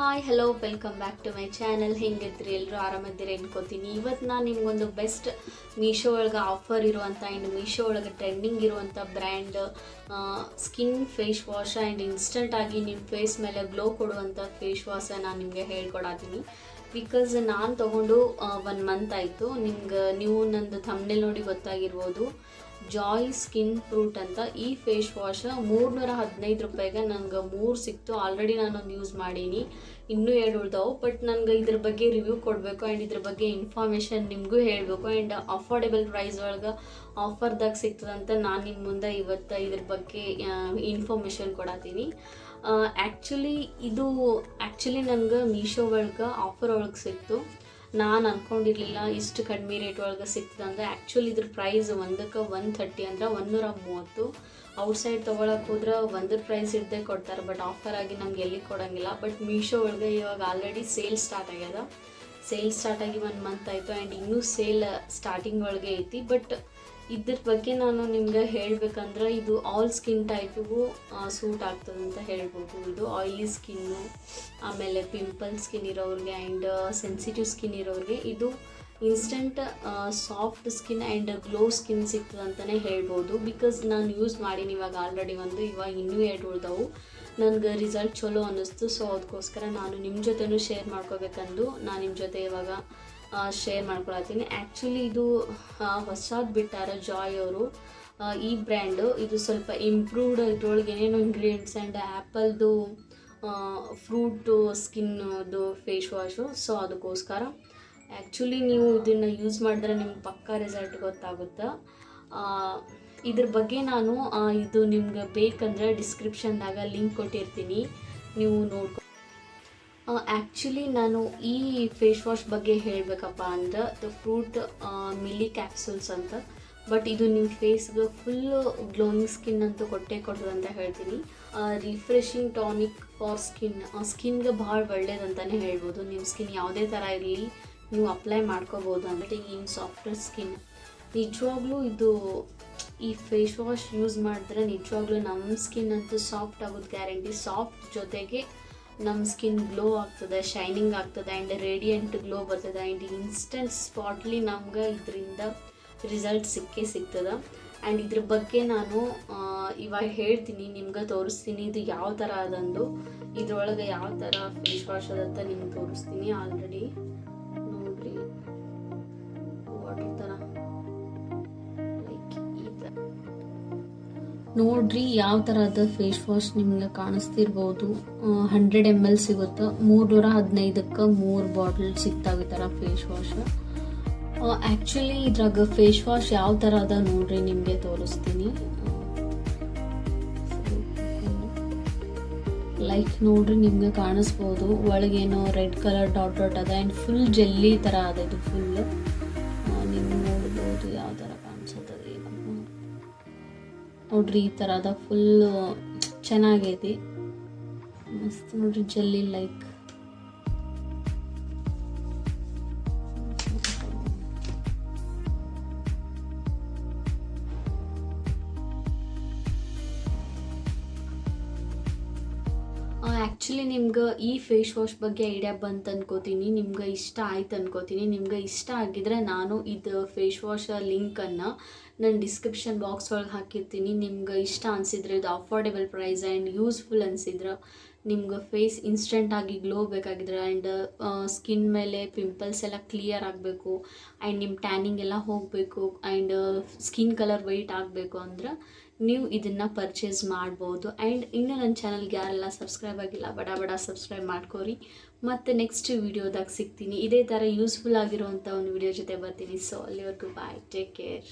Hi hello welcome back to my channel ಹೆಂಗಿದ್ರಿ? ಎಲ್ಲರೂ ಆರಾಮದಿರಿ ಅನ್ಕೋತೀನಿ. ಇವತ್ತು ನಾನು ನಿಮ್ಗೊಂದು ಬೆಸ್ಟ್ ಮೀಶೋ ಒಳಗೆ ಆಫರ್ ಇರುವಂಥ ಆ್ಯಂಡ್ ಮೀಶೋ ಒಳಗೆ ಟ್ರೆಂಡಿಂಗ್ ಇರುವಂಥ brand skin face wash and ಇನ್ಸ್ಟಂಟಾಗಿ ನಿಮ್ಮ ಫೇಸ್ ಮೇಲೆ ಗ್ಲೋ ಕೊಡುವಂಥ ಫೇಸ್ ವಾಶ ನಾನು ನಿಮಗೆ ಹೇಳ್ಕೊಡಾತೀನಿ. ಬಿಕಾಸ್ ನಾನು ತೊಗೊಂಡು ಒನ್ ಮಂತ್ ಆಯಿತು. ನಿಮ್ಗೆ, ನೀವು ನಂದು ಥಂಬ್ನೇಲ್ ನೋಡಿ ಗೊತ್ತಾಗಿರ್ಬೋದು. ಜಾಯ್ ಸ್ಕಿನ್ ಫ್ರೂಟ್ ಅಂತ ಈ ಫೇಸ್ ವಾಶ್ ಮೂರ್ನೂರ ಹದಿನೈದು ರೂಪಾಯಿಗೆ ನನಗೆ ಮೂರು ಸಿಕ್ತು. ಆಲ್ರೆಡಿ ನಾನೊಂದು ಯೂಸ್ ಮಾಡೀನಿ. ಇನ್ನೂ ಎರಡು ಉಳ್ದವು. ಬಟ್ ನನಗೆ ಇದ್ರ ಬಗ್ಗೆ ರಿವ್ಯೂ ಕೊಡಬೇಕು ಆ್ಯಂಡ್ ಇದ್ರ ಬಗ್ಗೆ ಇನ್ಫಾರ್ಮೇಷನ್ ನಿಮಗೂ ಹೇಳಬೇಕು. ಆ್ಯಂಡ್ ಅಫೋರ್ಡೆಬಲ್ ಪ್ರೈಸ್ ಒಳಗೆ ಆಫರ್ದಾಗ ಸಿಗ್ತದಂತ ನಾನು ನಿಮ್ಮ ಮುಂದೆ ಇವತ್ತು ಇದ್ರ ಬಗ್ಗೆ ಇನ್ಫಾರ್ಮೇಷನ್ ಕೊಡತ್ತೀನಿ ಆ್ಯಕ್ಚುಲಿ ಇದು ಆ್ಯಕ್ಚುಲಿ ನನಗೆ ಮೀಶೋ ಒಳಗೆ ಆಫರ್ ಒಳಗೆ ಸಿಕ್ತು. ನಾನು ಅಂದ್ಕೊಂಡಿರಲಿಲ್ಲ ಇಷ್ಟು ಕಡಿಮೆ ರೇಟ್ ಒಳಗೆ ಸಿಗ್ತದೆ ಅಂದರೆ ಆ್ಯಕ್ಚುಲಿ ಇದ್ರ ಪ್ರೈಸ್ ಒಂದಕ್ಕೆ ಒನ್ ಥರ್ಟಿ ಅಂದ್ರೆ ಒಂದೂರ ಮೂವತ್ತು. ಔಟ್ಸೈಡ್ ತೊಗೊಳಕ್ಕೆ ಹೋದ್ರೆ ಒಂದ್ರ ಪ್ರೈಸ್ ಇದ್ದೇ ಕೊಡ್ತಾರೆ ಬಟ್ ಆಫರ್ ಆಗಿ ನಮ್ಗೆ ಎಲ್ಲಿ ಕೊಡೋಂಗಿಲ್ಲ. ಬಟ್ ಮೀಶೋ ಒಳಗೆ ಇವಾಗ ಆಲ್ರೆಡಿ ಸೇಲ್ ಸ್ಟಾರ್ಟ್ ಆಗ್ಯದ. ಸೇಲ್ ಸ್ಟಾರ್ಟ್ ಆಗಿ ಒನ್ ಮಂತ್ ಆಯಿತು ಆ್ಯಂಡ್ ಇನ್ನೂ ಸೇಲ್ ಸ್ಟಾರ್ಟಿಂಗ್ ಒಳಗೆ ಐತಿ. ಬಟ್ ಇದ್ರ ಬಗ್ಗೆ ನಾನು ನಿಮ್ಗೆ ಹೇಳಬೇಕಂದ್ರೆ ಇದು ಆಲ್ ಸ್ಕಿನ್ ಟೈಪಿಗೂ ಸೂಟ್ ಆಗ್ತದೆ ಅಂತ ಹೇಳ್ಬೋದು. ಇದು ಆಯಿಲಿ ಸ್ಕಿನ್ನು ಆಮೇಲೆ ಪಿಂಪಲ್ ಸ್ಕಿನ್ ಇರೋರಿಗೆ ಆ್ಯಂಡ್ ಸೆನ್ಸಿಟಿವ್ ಸ್ಕಿನ್ ಇರೋರಿಗೆ ಇದು instant soft skin and glow skin ಸಿಗ್ತದೆ ಅಂತಲೇ ಹೇಳ್ಬೋದು. ಬಿಕಾಸ್ ನಾನು ಯೂಸ್ ಮಾಡೀನಿ ಇವಾಗ ಆಲ್ರೆಡಿ ಒಂದು, ಇವಾಗ ಇನ್ನೂ ಎರಡು ಉಳ್ದವು. ನನಗೆ ರಿಸಲ್ಟ್ ಚಲೋ ಅನ್ನಿಸ್ತು. ಸೊ ಅದಕ್ಕೋಸ್ಕರ ನಾನು ನಿಮ್ಮ ಜೊತೆನೂ ಶೇರ್ ಮಾಡ್ಕೋಬೇಕಂದು. ನಾನು ನಿಮ್ಮ ಜೊತೆ ಇವಾಗ ಶೇರ್ ಮಾಡ್ಕೊಳತ್ತೀನಿ. ಆ್ಯಕ್ಚುಲಿ ಇದು ಹೊಸದು ಬಿಟ್ಟಾರ ಜಾಯ್ ಅವರು. ಈ ಬ್ರ್ಯಾಂಡು ಇದು ಸ್ವಲ್ಪ ಇಂಪ್ರೂವ್ಡ್ ಇದ್ರೊಳಗೆ ಏನೇನು ಇಂಗ್ರೀಡಿಯೆಂಟ್ಸ್ ಆ್ಯಂಡ್ ಆ್ಯಪಲ್ದು ಫ್ರೂಟು ಸ್ಕಿನ್ದು ಫೇಸ್ ವಾಶು ಸೊ ಅದಕ್ಕೋಸ್ಕರ. ಆ್ಯಕ್ಚುಲಿ ನೀವು ಇದನ್ನು ಯೂಸ್ ಮಾಡಿದ್ರೆ ನಿಮ್ಗೆ ಪಕ್ಕಾ ರಿಸಲ್ಟ್ ಗೊತ್ತಾಗುತ್ತೆ? ಇದ್ರ ಬಗ್ಗೆ ನಾನು ಇದು ನಿಮ್ಗೆ ಬೇಕಂದ್ರೆ ಡಿಸ್ಕ್ರಿಪ್ಷನ್ದಾಗ ಲಿಂಕ್ ಕೊಟ್ಟಿರ್ತೀನಿ. ನೀವು ನೋಡ್ಕೊ ಆ್ಯಕ್ಚುಲಿ ನಾನು ಈ ಫೇಸ್ ವಾಶ್ ಬಗ್ಗೆ ಹೇಳಬೇಕಪ್ಪ ಅಂದ್ರೆ ದ ಫ್ರೂಟ್ ಮಿಲಿ ಕ್ಯಾಪ್ಸೂಲ್ಸ್ ಅಂತ. ಬಟ್ ಇದು ನಿಮ್ಮ ಫೇಸ್ಗೆ ಫುಲ್ ಗ್ಲೋಯಿಂಗ್ ಸ್ಕಿನ್ ಅಂತೂ ಕೊಟ್ಟೆ ಕೊಡ್ತದೆ ಅಂತ ಹೇಳ್ತೀನಿ. ರಿಫ್ರೆಶಿಂಗ್ ಟಾನಿಕ್ ಫಾರ್ ಸ್ಕಿನ್ ಸ್ಕಿನ್ಗೆ ಭಾಳ ಒಳ್ಳೇದಂತಲೇ ಹೇಳ್ಬೋದು. ನಿಮ್ಮ ಸ್ಕಿನ್ ಯಾವುದೇ ಥರ ಇರಲಿ, ನೀವು ಅಪ್ಲೈ ಮಾಡ್ಕೋಬೋದು ಅಂದರೆ ಇನ್ ಸಾಫ್ಟ್ವೇರ್ ಸ್ಕಿನ್ ನಿಜವಾಗ್ಲೂ ಇದು ಈ ಫೇಸ್ ವಾಶ್ ಯೂಸ್ ಮಾಡಿದ್ರೆ ನಿಜವಾಗ್ಲೂ ನಮ್ಮ ಸ್ಕಿನ್ ಅಂತೂ ಸಾಫ್ಟ್ ಆಗೋದು ಗ್ಯಾರಂಟಿ ಸಾಫ್ಟ್ ಜೊತೆಗೆ ನಮ್ಮ ಸ್ಕಿನ್ ಗ್ಲೋ ಆಗ್ತದೆ ಶೈನಿಂಗ್ ಆಗ್ತದೆ ಆ್ಯಂಡ್ ರೇಡಿಯಂಟ್ ಗ್ಲೋ ಬರ್ತದೆ ಆ್ಯಂಡ್ ಇನ್ಸ್ಟೆಂಟ್ ಸ್ಪಾಟ್ಲಿ ನಮ್ಗೆ ಇದರಿಂದ ರಿಸಲ್ಟ್ ಸಿಕ್ಕೇ ಸಿಗ್ತದೆ. ಆ್ಯಂಡ್ ಇದ್ರ ಬಗ್ಗೆ ನಾನು ಇವಾಗ ಹೇಳ್ತೀನಿ, ನಿಮ್ಗೆ ತೋರಿಸ್ತೀನಿ, ಇದು ಯಾವ ಥರ ಅದಂದು ಇದ್ರೊಳಗೆ ಯಾವ ಥರ ಫೇಸ್ ವಾಶ್ ಅದಂತ ನಿಮ್ಗೆ ತೋರಿಸ್ತೀನಿ ಆಲ್ರೆಡಿ ನೋಡ್ರಿ ಯಾವ ಥರದ ಫೇಸ್ ವಾಶ್ ನಿಮ್ಗೆ ಕಾಣಿಸ್ತಿರ್ಬೋದು. ಹಂಡ್ರೆಡ್ ಎಂ ಎಲ್ ಸಿಗುತ್ತೆ? ಮೂರ್ನೂರ ಹದಿನೈದಕ್ಕೆ ಮೂರು ಬಾಟಲ್ ಸಿಗ್ತಾವೆ ಥರ ಫೇಸ್ ವಾಶ್ ಆ್ಯಕ್ಚುಲಿ ಇದ್ರಾಗ ಫೇಸ್ ವಾಶ್ ಯಾವ ಥರ ಅದ ನೋಡ್ರಿ ನಿಮಗೆ ತೋರಿಸ್ತೀನಿ. ಲೈಕ್ ನೋಡ್ರಿ ನಿಮ್ಗೆ ಕಾಣಿಸ್ಬೋದು. ಒಳಗೇನೋ ರೆಡ್ ಕಲರ್ ಡಾಟ್ ಡಾಟ್ ಅದ. ಆ್ಯಂಡ್ ಫುಲ್ ಜೆಲ್ಲಿ ಥರ ಅದ ಇದು ಫುಲ್ ನೀವು ನೋಡ್ಬೋದು ಯಾವ ಥರ ಕಾಣಿಸುತ್ತದೆ. ನೋಡ್ರಿ ಈ ಥರದ ಅದ ಫುಲ್ ಚೆನ್ನಾಗೈತಿ. ಮಸ್ತ್ ನೋಡ್ರಿ ಜಲ್ಲಿ ಲೈಕ್ ಆ್ಯಕ್ಚುಲಿ ನಿಮ್ಗೆ ಈ ಫೇಸ್ ವಾಶ್ ಬಗ್ಗೆ ಐಡಿಯಾ ಬಂತು ಅನ್ಕೋತೀನಿ. ನಿಮ್ಗೆ ಇಷ್ಟ ಆಯ್ತು ಅನ್ಕೋತೀನಿ. ನಿಮ್ಗೆ ಇಷ್ಟ ಆಗಿದ್ರೆ ನಾನು ಇದು ಫೇಸ್ ವಾಶ ಲಿಂಕನ್ನು ನಾನು ಡಿಸ್ಕ್ರಿಪ್ಷನ್ ಬಾಕ್ಸ್ ಒಳಗೆ ಹಾಕಿರ್ತೀನಿ. ನಿಮ್ಗೆ ಇಷ್ಟ ಅನಿಸಿದ್ರೆ ಇದು ಅಫೋರ್ಡೆಬಲ್ ಪ್ರೈಸ್ ಆ್ಯಂಡ್ ಯೂಸ್ಫುಲ್ ಅನಿಸಿದ್ರೆ ನಿಮ್ಗೆ ಫೇಸ್ ಇನ್ಸ್ಟೆಂಟಾಗಿ ಗ್ಲೋ ಬೇಕಾಗಿದ್ರೆ ಆ್ಯಂಡ್ ಸ್ಕಿನ್ ಮೇಲೆ ಪಿಂಪಲ್ಸ್ ಎಲ್ಲ ಕ್ಲಿಯರ್ ಆಗಬೇಕು ಆ್ಯಂಡ್ ನಿಮ್ಮ ಟ್ಯಾನಿಂಗ್ ಎಲ್ಲ ಹೋಗಬೇಕು ಆ್ಯಂಡ್ ಸ್ಕಿನ್ ಕಲರ್ ವೈಟ್ ಆಗಬೇಕು ಅಂದ್ರೆ ನೀವು ಇದನ್ನು ಪರ್ಚೇಸ್ ಮಾಡ್ಬೋದು ಆ್ಯಂಡ್ ಇನ್ನು ನನ್ನ ಚಾನಲ್ಗೆ ಯಾರೆಲ್ಲ ಸಬ್ಸ್ಕ್ರೈಬ್ ಆಗಿಲ್ಲ, ಬಡ ಬಡ ಸಬ್ಸ್ಕ್ರೈಬ್ ಮಾಡ್ಕೋರಿ. ಮತ್ತು ನೆಕ್ಸ್ಟ್ ವೀಡಿಯೋದಾಗ ಸಿಗ್ತೀನಿ. ಇದೇ ಥರ ಯೂಸ್ಫುಲ್ ಆಗಿರುವಂಥ ಒಂದು ವಿಡಿಯೋ ಜೊತೆ ಬರ್ತೀನಿ. ಸೊ ಅಲ್ಲಿವರೆಗೂ ಬಾಯ್ ಟೇಕ್ ಕೇರ್